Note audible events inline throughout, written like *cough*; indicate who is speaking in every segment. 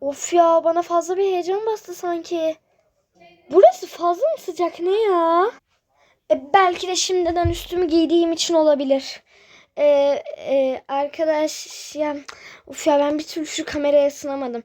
Speaker 1: Of ya bana fazla bir heyecan bastı sanki. Burası fazla mı sıcak ne ya? E, belki de şimdiden üstümü giydiğim için olabilir. E, e, arkadaş ya of ya ben bir türlü şu kameraya ısınamadım.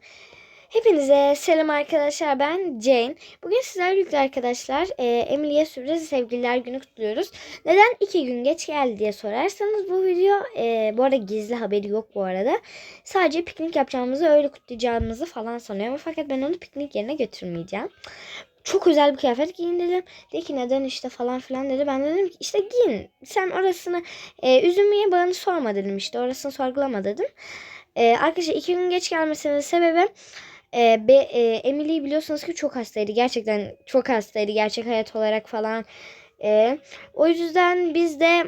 Speaker 1: Hepinize selam arkadaşlar ben Jane. Bugün sizlerle birlikte arkadaşlar e, Emily'e sürpriz sevgililer günü kutluyoruz. Neden iki gün geç geldi diye sorarsanız bu video e, bu arada gizli haberi yok bu arada. Sadece piknik yapacağımızı öyle kutlayacağımızı falan sanıyorum. Fakat ben onu piknik yerine götürmeyeceğim. Çok özel bir kıyafet giyin dedim. Dedi ki neden işte falan filan dedi. Ben de dedim ki işte giyin. Sen orasını e, üzülmeye bağını sorma dedim işte. Orasını sorgulama dedim. E, arkadaşlar iki gün geç gelmesinin sebebi e, be, e, Emily biliyorsunuz ki çok hastaydı. Gerçekten çok hastaydı. Gerçek hayat olarak falan. E, o yüzden biz de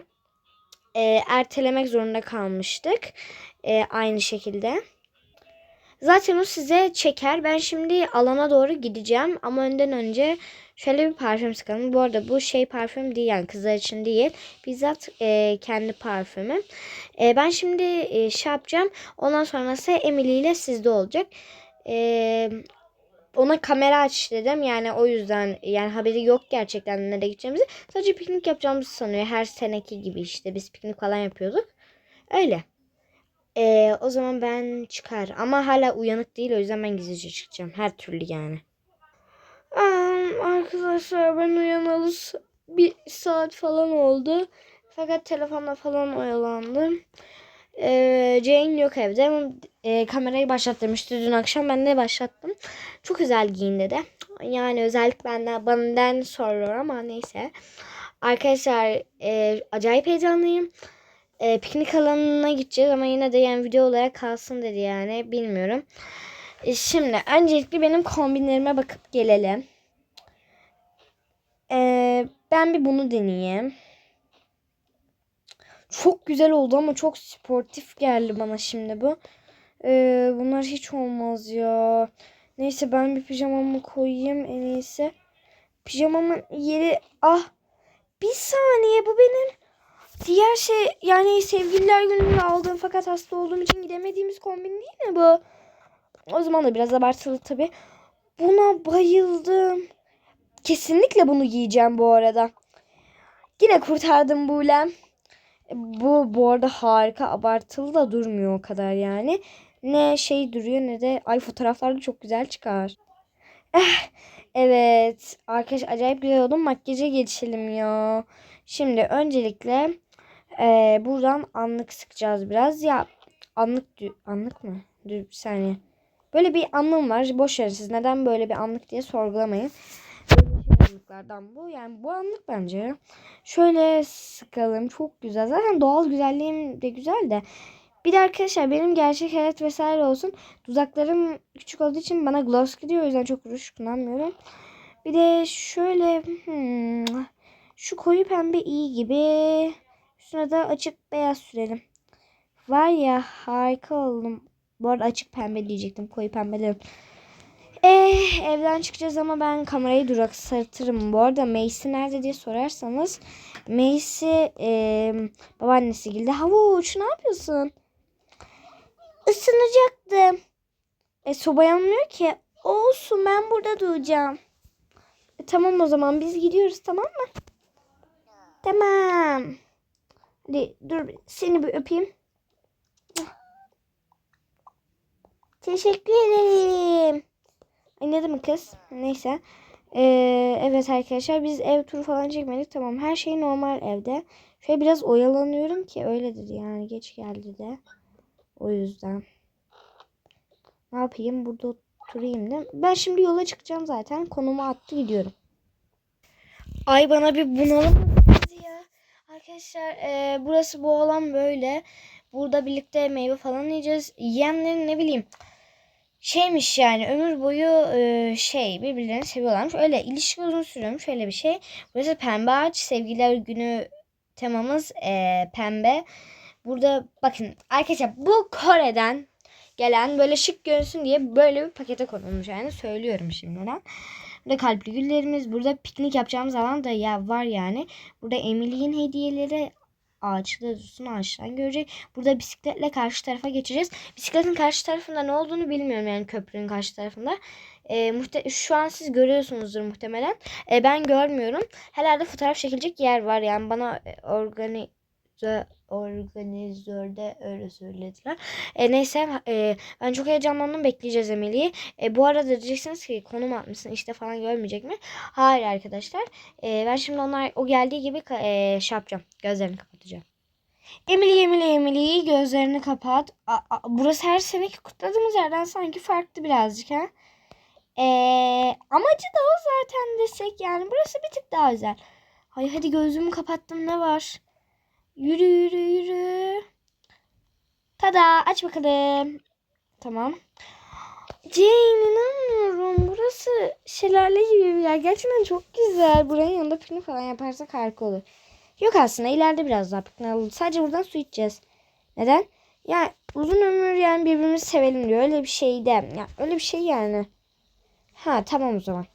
Speaker 1: e, ertelemek zorunda kalmıştık. E, aynı şekilde. Zaten o size çeker. Ben şimdi alana doğru gideceğim. Ama önden önce şöyle bir parfüm sıkalım. Bu arada bu şey parfüm değil yani kızlar için değil. Bizzat e, kendi parfümüm. E, ben şimdi e, şey yapacağım. Ondan sonrası Emily ile sizde olacak. E, ona kamera aç dedim. Yani o yüzden yani haberi yok gerçekten nereye gideceğimizi. Sadece piknik yapacağımızı sanıyor. Her seneki gibi işte biz piknik falan yapıyorduk. Öyle. Ee, o zaman ben çıkar. Ama hala uyanık değil. O yüzden ben gizlice çıkacağım. Her türlü yani. Aa, arkadaşlar ben uyanalı bir saat falan oldu. Fakat telefonla falan oyalandım. Ee, Jane yok evde ama e, kamerayı başlattırmıştı dün akşam. Ben de başlattım. Çok özel giyin dedi. Yani özellik benden, benden sorulur ama neyse. Arkadaşlar e, acayip heyecanlıyım. E, piknik alanına gideceğiz ama yine de yani video olarak kalsın dedi yani bilmiyorum. E, şimdi öncelikle benim kombinlerime bakıp gelelim. E, ben bir bunu deneyeyim. Çok güzel oldu ama çok sportif geldi bana şimdi bu. E, bunlar hiç olmaz ya. Neyse ben bir pijamamı koyayım en iyisi. Pijamamın yeri ah bir saniye bu benim Diğer şey yani sevgililer gününde aldığım fakat hasta olduğum için gidemediğimiz kombin değil mi bu? O zaman da biraz abartılı tabii. Buna bayıldım. Kesinlikle bunu giyeceğim bu arada. Yine kurtardım Bulem. Bu bu arada harika abartılı da durmuyor o kadar yani. Ne şey duruyor ne de ay fotoğraflarda çok güzel çıkar. Eh, evet arkadaş acayip güzel oldu. Makyaja geçelim ya. Şimdi öncelikle ee, buradan anlık sıkacağız biraz. Ya anlık anlık mı? Dur bir saniye. Böyle bir anlam var. Boş verin siz neden böyle bir anlık diye sorgulamayın. Şey anlıklardan bu. Yani bu anlık bence. Şöyle sıkalım. Çok güzel. Zaten doğal güzelliğim de güzel de. Bir de arkadaşlar benim gerçek hayat vesaire olsun. Dudaklarım küçük olduğu için bana gloss gidiyor. O yüzden çok ruj kullanmıyorum. Bir de şöyle hmm, şu koyu pembe iyi gibi. Üstüne de açık beyaz sürelim. Var ya harika oldum. Bu arada açık pembe diyecektim. Koyu pembe dedim. Eh, evden çıkacağız ama ben kamerayı duraksatırım. Bu arada Macy nerede diye sorarsanız Macy e, babaannesi geldi. Havuç ne yapıyorsun? Isınacaktım. E soba yanmıyor ki. Olsun ben burada duracağım. E, tamam o zaman biz gidiyoruz tamam mı? Tamam. Hadi dur seni bir öpeyim. Teşekkür ederim. Ay ne demek kız? Neyse. Ee, evet arkadaşlar biz ev turu falan çekmedik. Tamam her şey normal evde. Şöyle biraz oyalanıyorum ki öyledir yani geç geldi de. O yüzden. Ne yapayım burada oturayım da. Ben şimdi yola çıkacağım zaten. Konumu attı gidiyorum. Ay bana bir bunalım ya. Arkadaşlar e, burası bu alan böyle. Burada birlikte meyve falan yiyeceğiz. Yiyenlerin ne bileyim şeymiş yani ömür boyu e, şey birbirlerini seviyorlarmış. Öyle ilişki uzun sürüyormuş öyle bir şey. Burası pembe ağaç. Sevgililer günü temamız e, pembe. Burada bakın arkadaşlar bu Kore'den gelen böyle şık görünsün diye böyle bir pakete konulmuş yani söylüyorum şimdiden. Burada kalpli güllerimiz. Burada piknik yapacağımız alan da ya var yani. Burada Emily'in hediyeleri ağaçta dursun ağaçtan görecek. Burada bisikletle karşı tarafa geçeceğiz. Bisikletin karşı tarafında ne olduğunu bilmiyorum yani köprünün karşı tarafında. E, muhte şu an siz görüyorsunuzdur muhtemelen. E, ben görmüyorum. Herhalde fotoğraf çekilecek yer var yani bana e, organize organizörde öyle söylediler. E, neyse e, ben çok heyecanlandım bekleyeceğiz Emily'yi. E, bu arada diyeceksiniz ki konum atmışsın işte falan görmeyecek mi? Hayır arkadaşlar. E, ben şimdi onlar o geldiği gibi e, şey yapacağım. Gözlerini kapatacağım. Emily Emily Emily gözlerini kapat. A- a- burası her seneki kutladığımız yerden sanki farklı birazcık ha. E, amacı da o zaten desek yani burası bir tık daha özel. Hay hadi gözümü kapattım ne var? Yürü yürü yürü. Tada aç bakalım. Tamam. Jane inanmıyorum. Burası şelale gibi bir yer. Gerçekten çok güzel. Buranın yanında piknik falan yaparsak harika olur. Yok aslında ileride biraz daha piknik alalım. Sadece buradan su içeceğiz. Neden? Ya uzun ömür yani birbirimizi sevelim diyor. Öyle bir şey de. Ya öyle bir şey yani. Ha tamam o zaman.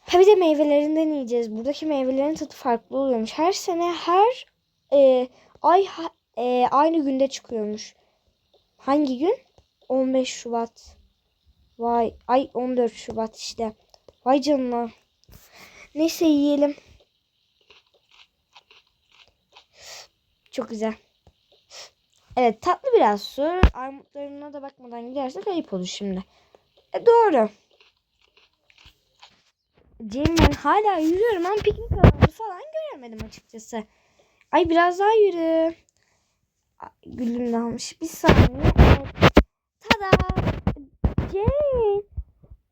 Speaker 1: Ha bir de meyvelerinden yiyeceğiz. Buradaki meyvelerin tadı farklı oluyormuş. Her sene her e, ay e, aynı günde çıkıyormuş. Hangi gün? 15 Şubat. Vay ay 14 Şubat işte. Vay canına. Neyse yiyelim. Çok güzel. Evet tatlı biraz su. Armutlarına da bakmadan gidersek ayıp olur şimdi. E, doğru. Cem ben hala yürüyorum ama piknik alanı falan göremedim açıkçası. Ay biraz daha yürü. Ay, Gülüm de almış. Bir saniye. Tada. Jane.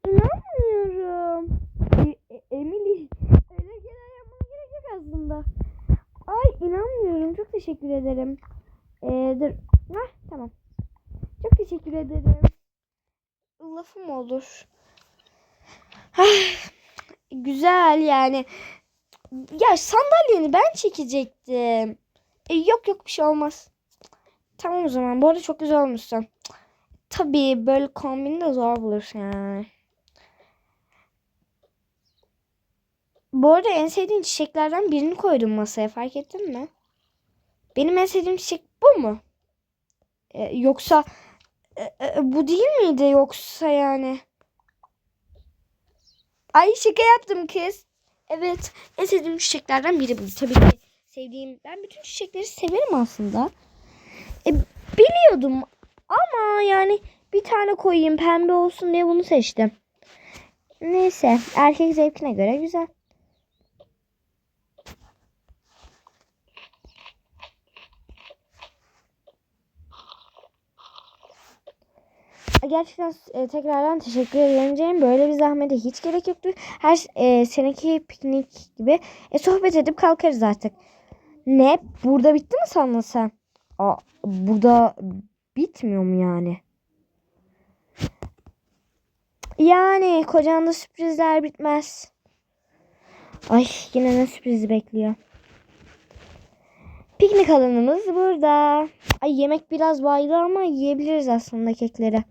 Speaker 1: İnanmıyorum. E- e- Emily. Öyle şeyler yapmana gerek yok aslında. Ay inanmıyorum. Çok teşekkür ederim. Ee, dur. Hah, tamam. Çok teşekkür ederim. Lafım olur. Ah, Güzel yani. Ya sandalyeni ben çekecektim. E, yok yok bir şey olmaz. Tamam o zaman. Bu arada çok güzel olmuşsun. Tabii böyle kombini de zor bulursun yani. Bu arada en sevdiğin çiçeklerden birini koydum masaya fark ettin mi? Benim en sevdiğim çiçek bu mu? E, yoksa e, e, bu değil miydi yoksa yani? Ay şaka yaptım kız. Evet en sevdiğim çiçeklerden biri bu. Tabii ki sevdiğim. Ben bütün çiçekleri severim aslında. E, biliyordum ama yani bir tane koyayım pembe olsun diye bunu seçtim. Neyse erkek zevkine göre güzel. Gerçekten e, tekrardan teşekkür ederim. Böyle bir zahmete hiç gerek yoktu. Her e, seneki piknik gibi e, sohbet edip kalkarız artık. Ne? Burada bitti mi sandın sen? Aa, burada bitmiyor mu yani? Yani kocanda sürprizler bitmez. Ay yine ne sürprizi bekliyor. Piknik alanımız burada. Ay yemek biraz baydı ama yiyebiliriz aslında kekleri.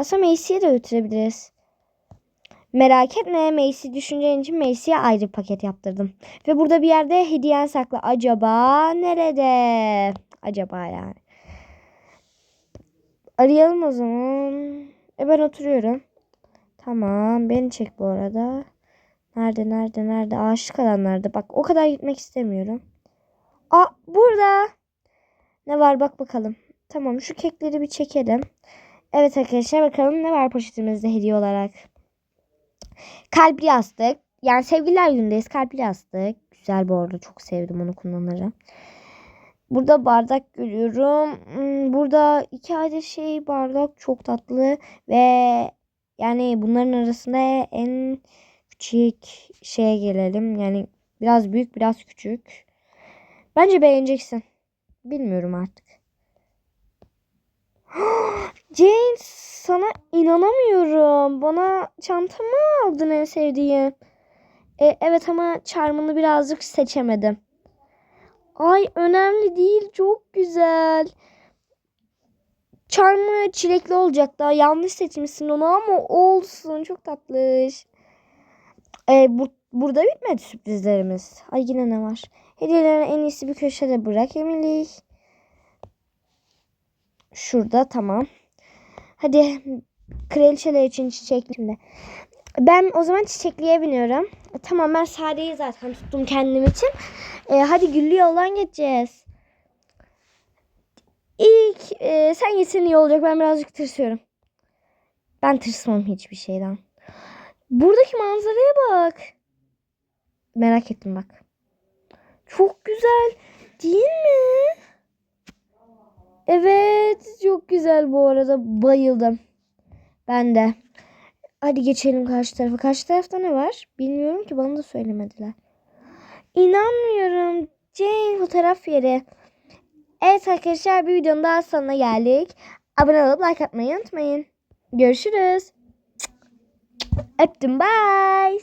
Speaker 1: Aslında Macy'ye de götürebiliriz. Merak etme Macy düşüncen için Macy'ye ayrı paket yaptırdım. Ve burada bir yerde hediyen saklı. Acaba nerede? Acaba yani. Arayalım o zaman. E ben oturuyorum. Tamam beni çek bu arada. Nerede nerede nerede aşık alanlarda. Bak o kadar gitmek istemiyorum. Aa burada. Ne var bak bakalım. Tamam şu kekleri bir çekelim. Evet arkadaşlar bakalım ne var poşetimizde hediye olarak. Kalpli yastık. Yani sevgililer günündeyiz. Kalpli yastık. Güzel bu arada. Çok sevdim onu kullanırım. Burada bardak görüyorum. Hmm, Burada iki adet şey bardak çok tatlı ve yani bunların arasında en küçük şeye gelelim. Yani biraz büyük biraz küçük. Bence beğeneceksin. Bilmiyorum artık. *gasps* Jane sana inanamıyorum. Bana çantamı aldın en sevdiğim. E, evet ama charmını birazcık seçemedim. Ay önemli değil çok güzel. Charmı çilekli olacak daha yanlış seçmişsin onu ama olsun çok tatlış. E, bu, burada bitmedi sürprizlerimiz. Ay yine ne var? Hediyelerini en iyisi bir köşede bırak Emily. Şurada tamam. Hadi kraliçeler için çiçek şimdi. Ben o zaman çiçekliğe biniyorum. E, tamam ben sadeyi zaten tuttum kendim için. E, hadi güllü yoldan geçeceğiz. İlk e, sen gitsin iyi olacak. Ben birazcık tırsıyorum. Ben tırsmam hiçbir şeyden. Buradaki manzaraya bak. Merak ettim bak. Çok güzel değil mi? Evet çok güzel bu arada. Bayıldım. Ben de. Hadi geçelim karşı tarafa. Karşı tarafta ne var? Bilmiyorum ki bana da söylemediler. İnanmıyorum. Jane fotoğraf yeri. Evet arkadaşlar bir videonun daha sonuna geldik. Abone olup like atmayı unutmayın. Görüşürüz. Öptüm bye.